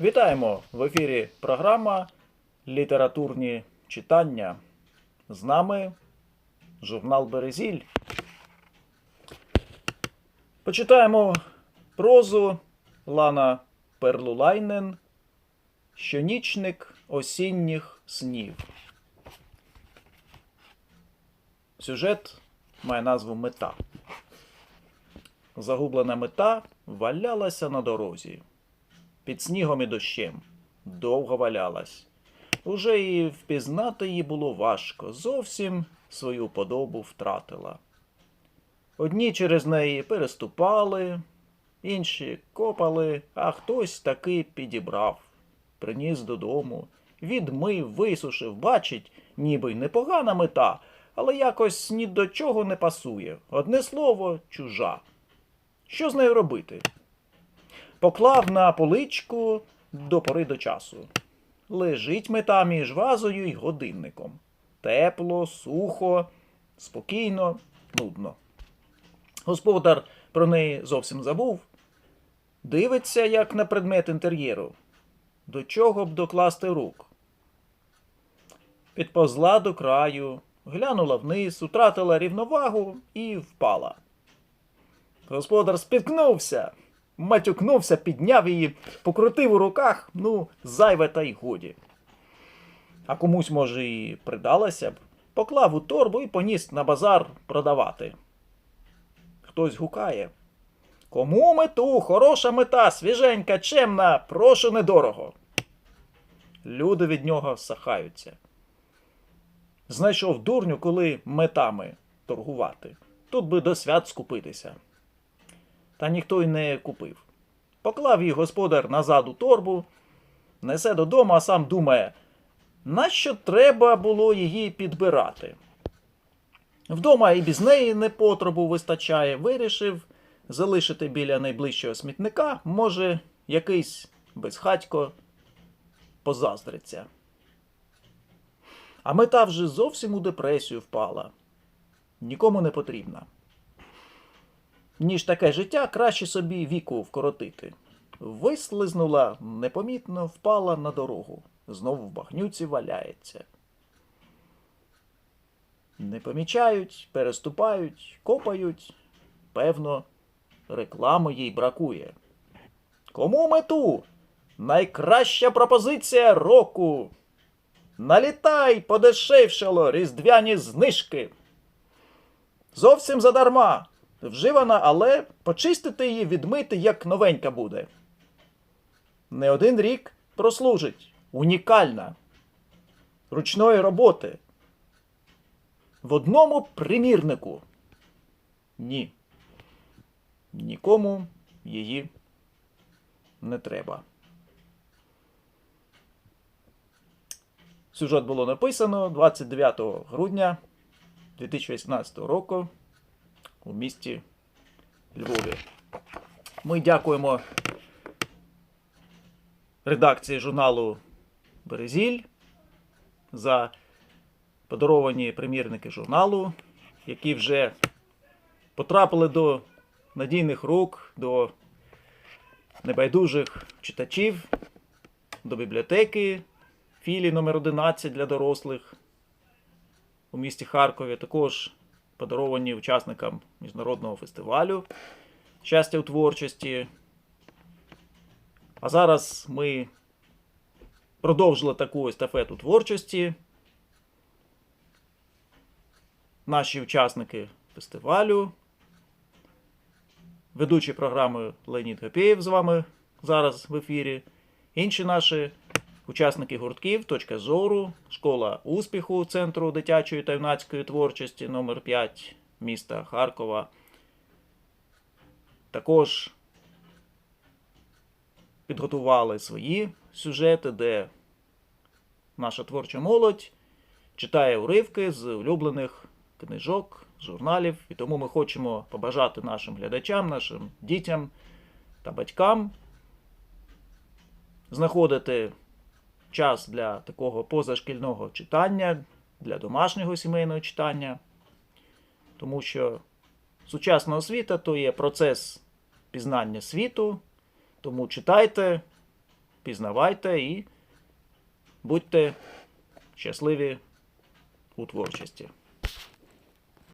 Вітаємо в ефірі програма Літературні читання. З нами журнал Березіль. Почитаємо прозу Лана Перлулайнен Щонічник осінніх снів. Сюжет має назву Мета. Загублена мета валялася на дорозі. Під снігом і дощем. Довго валялась. Уже і впізнати її було важко, зовсім свою подобу втратила. Одні через неї переступали, інші копали, а хтось таки підібрав, приніс додому, відмив, висушив, бачить, ніби й непогана мета, але якось ні до чого не пасує. Одне слово чужа. Що з нею робити? Поклав на поличку до пори до часу. Лежить мета між вазою й годинником. Тепло, сухо, спокійно, нудно. Господар про неї зовсім забув. Дивиться, як на предмет інтер'єру. До чого б докласти рук. Підповзла до краю, глянула вниз, утратила рівновагу і впала. Господар спіткнувся, матюкнувся, підняв її, покрутив у руках, ну, зайве та й годі. А комусь, може, і придалася б, поклав у торбу і поніс на базар продавати. Хтось гукає. Кому мету, хороша мета, свіженька, чемна, прошу недорого. Люди від нього сахаються. Знайшов дурню, коли метами торгувати. Тут би до свят скупитися. Та ніхто й не купив. Поклав її господар назад у торбу, несе додому, а сам думає, нащо треба було її підбирати. Вдома і без неї непотребу вистачає, вирішив залишити біля найближчого смітника, може, якийсь безхатько позаздриться. А мета вже зовсім у депресію впала. Нікому не потрібна. Ніж таке життя, краще собі віку вкоротити. Вислизнула непомітно, впала на дорогу. Знову в багнюці валяється. Не помічають, переступають, копають. Певно, реклами їй бракує. Кому мету? Найкраща пропозиція року. Налітай, подешевшало, різдвяні знижки. Зовсім задарма. Вживана, але почистити її, відмити, як новенька буде. Не один рік прослужить. Унікальна. Ручної роботи. В одному примірнику. Ні. Нікому її не треба. Сюжет було написано 29 грудня 2018 року у місті Львові. Ми дякуємо редакції журналу Березіль за подаровані примірники журналу, які вже потрапили до надійних рук, до небайдужих читачів, до бібліотеки філії номер 11 для дорослих у місті Харкові. Також подаровані учасникам міжнародного фестивалю щастя у творчості. А зараз ми продовжили таку естафету творчості. Наші учасники фестивалю, ведучі програми Леонід Гапєєв з вами зараз в ефірі. Інші наші учасники гуртків, точка зору, школа успіху Центру дитячої та юнацької творчості номер 5 міста Харкова. Також підготували свої сюжети, де наша творча молодь читає уривки з улюблених книжок, журналів. І тому ми хочемо побажати нашим глядачам, нашим дітям та батькам знаходити час для такого позашкільного читання, для домашнього сімейного читання, тому що сучасна освіта то є процес пізнання світу, тому читайте, пізнавайте і будьте щасливі у творчості.